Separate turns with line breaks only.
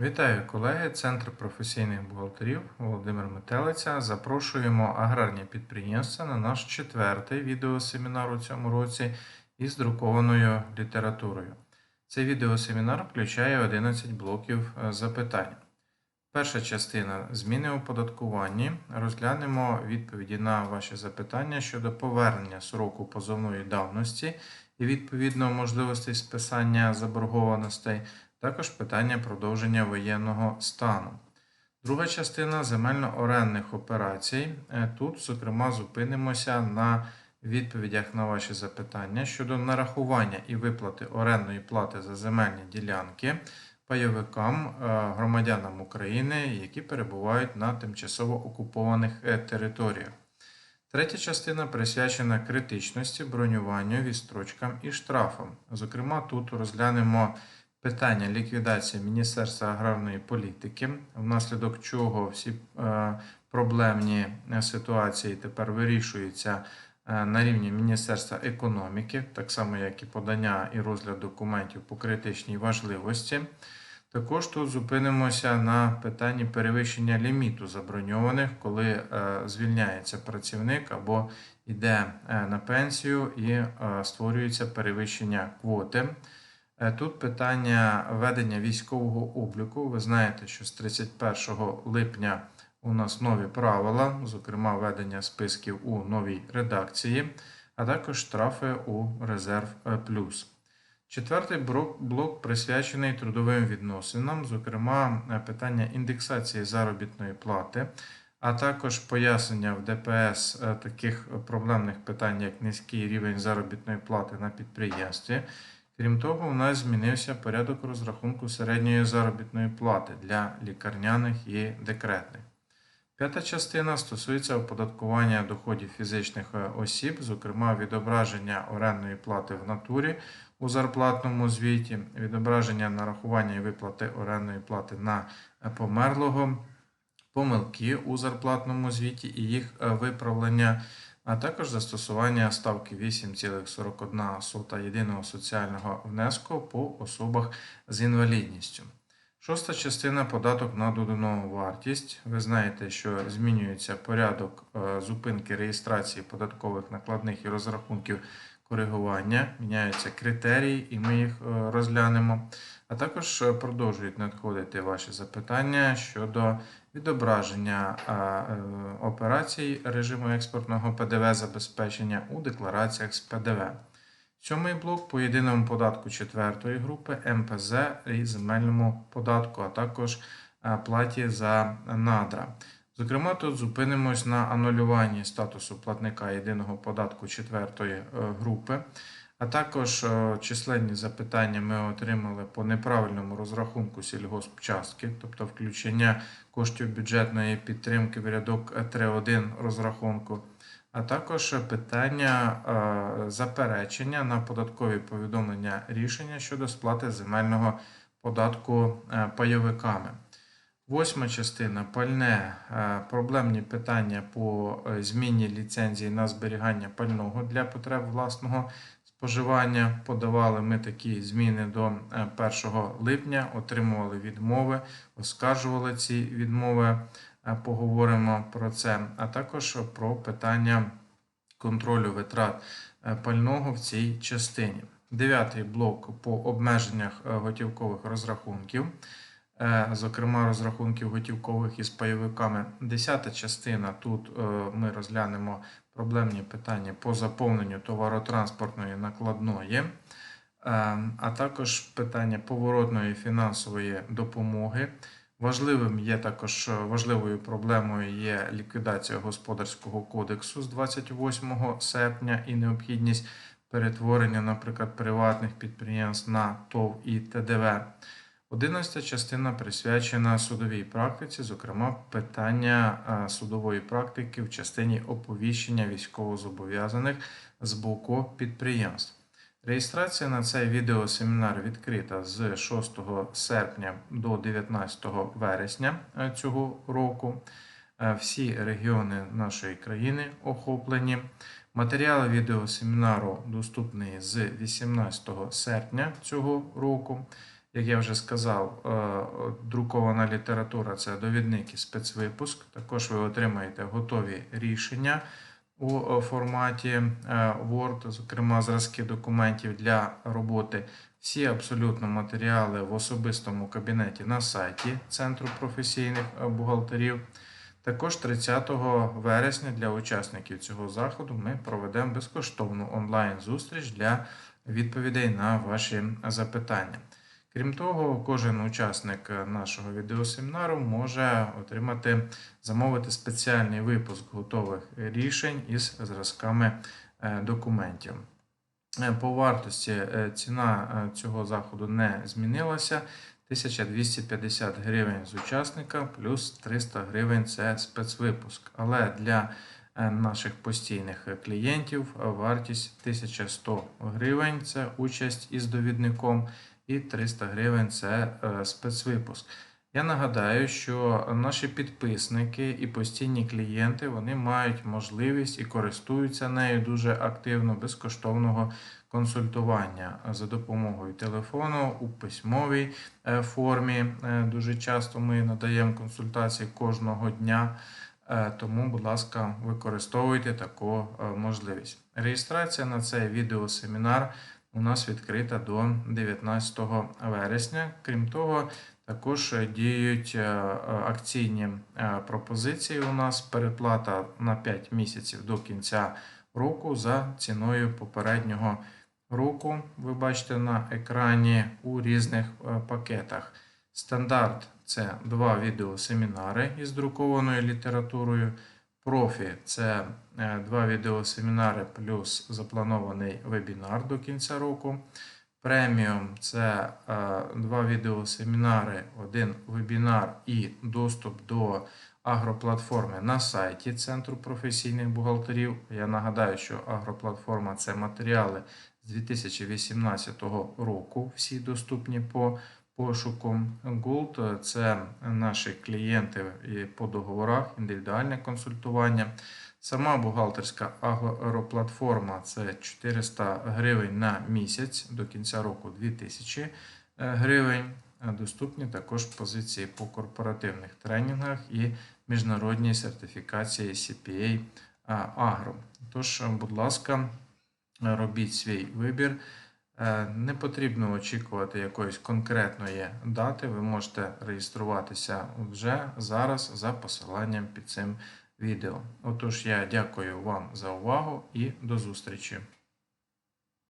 Вітаю колеги! Центр професійних бухгалтерів Володимир Метелиця. Запрошуємо аграрні підприємства на наш четвертий відеосемінар у цьому році із друкованою літературою. Цей відеосемінар включає 11 блоків е, запитань. Перша частина зміни у податкуванні. Розглянемо відповіді на ваші запитання щодо повернення сроку позовної давності і відповідно можливостей списання заборгованостей. Також питання продовження воєнного стану. Друга частина земельно-орендних операцій. Е, Тут, зокрема, зупинимося на відповідях на ваші запитання щодо нарахування і виплати орендної плати за земельні ділянки пайовикам е, громадянам України, які перебувають на тимчасово окупованих е, територіях. Третя частина присвячена критичності, бронюванню, відстрочкам і штрафам. Зокрема, тут розглянемо питання ліквідації Міністерства аграрної політики, внаслідок чого всі е, проблемні е, ситуації тепер вирішуються е, на рівні Міністерства економіки, так само як і подання і розгляд документів по критичній важливості. Також тут зупинимося на питанні перевищення ліміту заброньованих, коли звільняється працівник або йде на пенсію і створюється перевищення квоти. Е, Тут питання ведення військового обліку. Ви знаєте, що з 31 липня у нас нові правила, зокрема ведення списків у новій редакції, а також штрафи у резерв е, плюс. Четвертий блок, присвячений трудовим відносинам, зокрема е, питання індексації заробітної плати, а також пояснення в ДПС таких проблемних питань, як низький рівень заробітної плати на підприємстві. Крім того, у нас змінився порядок розрахунку середньої заробітної плати для лікарняних і декретних. П'ята частина стосується оподаткування доходів фізичних е, осіб, зокрема відображення орендної плати в натурі у зарплатному звіті, відображення нарахування і виплати орендної плати на е, померлого, помилки у зарплатному звіті і їх е, виправлення, а також застосування ставки 8,41 єдиного соціального внеску по особах з інвалідністю. Шоста частина податок на додану вартість. Ви знаєте, що змінюється порядок е, зупинки реєстрації податкових накладних і розрахунків коригування, міняються критерії, і ми їх е, розглянемо. А також е, продовжують надходити ваші запитання щодо відображення е, операцій режиму експортного ПДВ забезпечення у деклараціях з ПДВ. Сьомий блок по єдиному податку четвертої групи, МПЗ і земельному податку, а також е, платі за надра. Зокрема, тут зупинимось на анулюванні статусу платника єдиного податку четвертої групи, а також численні запитання ми отримали по неправильному розрахунку сільгоспчастки, тобто включення коштів бюджетної підтримки в рядок 3.1 розрахунку а також питання е, заперечення на податкові повідомлення рішення щодо сплати земельного податку е, пайовиками. Восьма частина пальне е, проблемні питання по зміні ліцензії на зберігання пального для потреб власного споживання. Подавали ми такі зміни до 1 липня, отримували відмови, оскаржували ці відмови поговоримо про це, а також про питання контролю витрат е, пального в цій частині. Дев'ятий блок по обмеженнях е, готівкових розрахунків, е, зокрема розрахунків готівкових із пайовиками. Десята частина тут ми розглянемо проблемні питання по заповненню товаротранспортної накладної. А також питання поворотної фінансової допомоги Важливим є також е, важливою проблемою є ліквідація господарського кодексу з 28 серпня і необхідність перетворення, наприклад, приватних підприємств на ТОВ і ТДВ. Одинадцята частина присвячена судовій практиці, зокрема, питання е, судової практики в частині оповіщення військовозобов'язаних з боку підприємств. Реєстрація на цей відеосемінар відкрита з 6 серпня до 19 вересня е, цього року. Е, всі регіони нашої країни охоплені. Матеріали відеосемінару доступні з 18 серпня цього року. Як я вже сказав, е, друкована література це довідник і спецвипуск. Також ви отримаєте готові рішення у е, форматі е, Word, зокрема зразки документів для роботи. Всі абсолютно матеріали в особистому кабінеті на сайті Центру професійних бухгалтерів. Також 30 вересня для учасників цього заходу ми проведемо безкоштовну онлайн-зустріч для відповідей на ваші запитання. Крім того, кожен учасник нашого відеосемінару може отримати замовити спеціальний випуск готових рішень із зразками е, документів. Е, По вартості е, ціна е, цього заходу не змінилася. 1250 гривень з учасника плюс 300 гривень це спецвипуск. Але для е, наших постійних клієнтів вартість 1100 гривень це участь із довідником, і 300 гривень це е, спецвипуск. Я нагадаю, що наші підписники і постійні клієнти вони мають можливість і користуються нею дуже активно безкоштовного консультування за допомогою телефону у письмовій е, формі. Е, Дуже часто ми надаємо консультації кожного дня. Тому, будь ласка, використовуйте таку можливість. Реєстрація на цей відеосемінар у нас відкрита до 19 вересня. Крім того, також діють е, акційні е, пропозиції. У нас переплата на 5 місяців до кінця року за ціною попереднього року. Ви бачите на екрані у різних е, пакетах. Стандарт це два відеосемінари із друкованою літературою. Профі це е, два відеосемінари плюс запланований вебінар до кінця року. Преміум це е, два відеосемінари, один вебінар і доступ до агроплатформи на сайті Центру професійних бухгалтерів. Я нагадаю, що агроплатформа це матеріали з 2018 року, всі доступні по пошуку. Gold – це наші клієнти по договорах, індивідуальне консультування. Сама бухгалтерська агроплатформа це 400 гривень на місяць до кінця року 2000 гривень. Доступні також позиції по корпоративних тренінгах і міжнародній сертифікації CPA Agro. Тож, будь ласка, робіть свій вибір. Е, Не потрібно очікувати якоїсь конкретної дати. Ви можете реєструватися вже зараз за посиланням під цим відео. Отож, я дякую вам за увагу і до зустрічі.